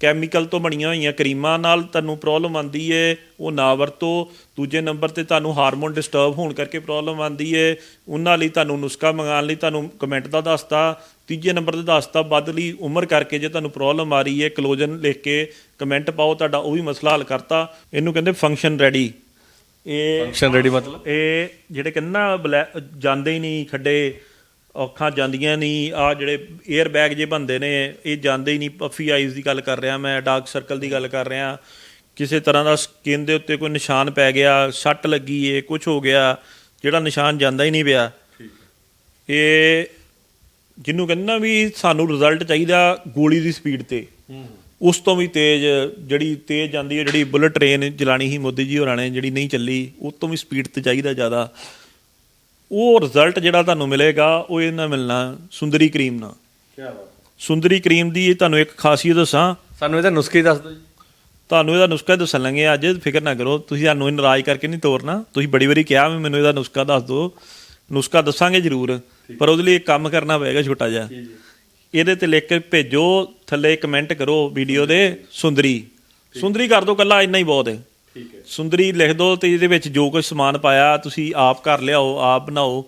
Chemical ਤੋਂ ਬਣੀਆਂ ਹੋਈਆਂ ਕਰੀਮਾਂ ਨਾਲ ਤੁਹਾਨੂੰ ਪ੍ਰੋਬਲਮ ਆਂਦੀ ਏ ਉਹ ਨਾ ਵਰਤੋ। ਦੂਜੇ ਨੰਬਰ ਤੇ ਤੁਹਾਨੂੰ ਹਾਰਮੋਨ ਡਿਸਟਰਬ ਹੋਣ ਕਰਕੇ ਪ੍ਰੋਬਲਮ ਆਂਦੀ ਏ। ਉਹਨਾਂ ਲਈ ਤੁਹਾਨੂੰ ਨੁਸਖਾ ਮੰਗਾਉਣ ਲਈ ਤੁਹਾਨੂੰ ਕਮੈਂਟ ਦਾ ਦੱਸਤਾ। ਤੀਜੇ ਨੰਬਰ ਤੇ ਦੱਸਤਾ ਬਦਲੀ ਉਮਰ ਕਰਕੇ ਜੇ ਤੁਹਾਨੂੰ ਪ੍ਰੋਬਲਮ ਆ ਰਹੀ ਏ ਕਲੋਜਨ ਲਿਖ ਕੇ ਕਮੈਂਟ ਪਾਓ ਤੁਹਾਡਾ ਉਹ ਵੀ ਮਸਲਾ ਹੱਲ ਕਰਤਾ। ਇਹਨੂੰ ਕਹਿੰਦੇ ਫੰਕਸ਼ਨ ਰੈਡੀ ਇਹ ਫੰਕਸ਼ਨ ਰੈਡੀ ਮਤਲਬ? ਇਹ ਜਿਹੜੇ ਕਹਿੰਦੇ ਜਾਂਦੇ ਹੀ ਨਹੀਂ ਖੱਡੇ। ਔਖਾਂ ਜਾਂਦੀਆਂ ਨਹੀਂ ਆ ਜਿਹੜੇ 에ਅਰ ਬੈਗ ਜੇ ਬੰਦੇ ਨੇ ਇਹ ਜਾਂਦੇ ਹੀ ਨਹੀਂ ਪਫੀ ਆਈਜ਼ ਦੀ ਗੱਲ ਕਰ ਰਿਹਾ ਮੈਂ ਡਾਰਕ ਸਰਕਲ ਦੀ ਗੱਲ ਕਰ ਰਿਹਾ। ਕਿਸੇ ਤਰ੍ਹਾਂ ਦਾ ਸਕਿਨ ਦੇ ਉੱਤੇ ਕੋਈ ਨਿਸ਼ਾਨ ਪੈ ਗਿਆ ਸੱਟ ਲੱਗੀ ਏ ਕੁਝ ਹੋ ਗਿਆ ਜਿਹੜਾ ਨਿਸ਼ਾਨ ਜਾਂਦਾ ਹੀ ਨਹੀਂ ਪਿਆ। ਇਹ ਜਿਹਨੂੰ ਕਹਿੰਦੇ ਵੀ ਸਾਨੂੰ ਰਿਜ਼ਲਟ ਚਾਹੀਦਾ ਗੋਲੀ ਦੀ ਸਪੀਡ ਤੇ। ਉਸ ਤੋਂ ਵੀ ਤੇਜ਼ ਜਿਹੜੀ ਤੇਜ਼ ਜਾਂਦੀ ਹੈ ਜਿਹੜੀ ਬੁਲਟ ਟ੍ਰੇਨ ਚਲਾਣੀ ਸੀ ਮੋਦੀ ਜੀ ਹੋਰਾਂ ਨੇ ਜਿਹੜੀ ਨਹੀਂ ਚੱਲੀ ਉਸ ਤੋਂ ਵੀ ਸਪੀਡ ਤੇ ਚਾਹੀਦਾ ਜ਼ਿਆਦਾ। ਉਹ ਰਿਜ਼ਲਟ ਜਿਹੜਾ ਤੁਹਾਨੂੰ ਮਿਲੇਗਾ ਉਹ ਇਹ ਨਾਲ ਮਿਲਣਾ ਸੁੰਦਰੀ ਕਰੀਮ ਨਾਲ। ਕੀ ਬਾਤ ਸੁੰਦਰੀ ਕਰੀਮ ਦੀ ਇਹ ਤੁਹਾਨੂੰ ਇੱਕ ਖਾਸੀਅਤ ਦੱਸਾਂ। ਸਾਨੂੰ ਇਹਦਾ ਨੁਸਖੇ ਹੀ ਦੱਸ ਦਿਓ ਜੀ। ਤੁਹਾਨੂੰ ਇਹਦਾ ਨੁਸਖਾ ਦੱਸਣ ਲੱਗੇ ਅੱਜ ਫਿਕਰ ਨਾ ਕਰੋ ਤੁਸੀਂ ਸਾਨੂੰ ਨਾਰਾਜ਼ ਕਰਕੇ ਨਹੀਂ ਤੋਰਨਾ। ਤੁਸੀਂ ਬੜੀ ਵਾਰੀ ਕਿਹਾ ਵੀ ਮੈਨੂੰ ਇਹਦਾ ਨੁਸਖਾ ਦੱਸ ਦਿਓ। ਨੁਸਖਾ ਦੱਸਾਂਗੇ ਜ਼ਰੂਰ ਪਰ ਉਹਦੇ ਲਈ ਇੱਕ ਕੰਮ ਕਰਨਾ ਪਏਗਾ ਛੋਟਾ ਜਿਹਾ। ਇਹਦੇ ਤੇ ਲਿਖ ਕੇ ਭੇਜੋ ਥੱਲੇ ਕਮੈਂਟ ਕਰੋ ਵੀਡੀਓ ਦੇ। ਸੁੰਦਰੀ। ਸੁੰਦਰੀ ਕਰ ਦਿਓ ਕੱਲਾ ਇੰਨਾ ਹੀ ਬਹੁਤ ਹੈ। ਠੀਕ ਹੈ। ਸੁੰਦਰੀ, ਲਿਖ ਦਿਓ ਤੇ ਇਹਦੇ ਵਿੱਚ ਜੋ ਕੁਝ ਸਮਾਨ ਪਾਇਆ, ਤੁਸੀਂ ਆਪ ਘਰ ਲਿਆਓ, ਆਪ ਬਣਾਓ।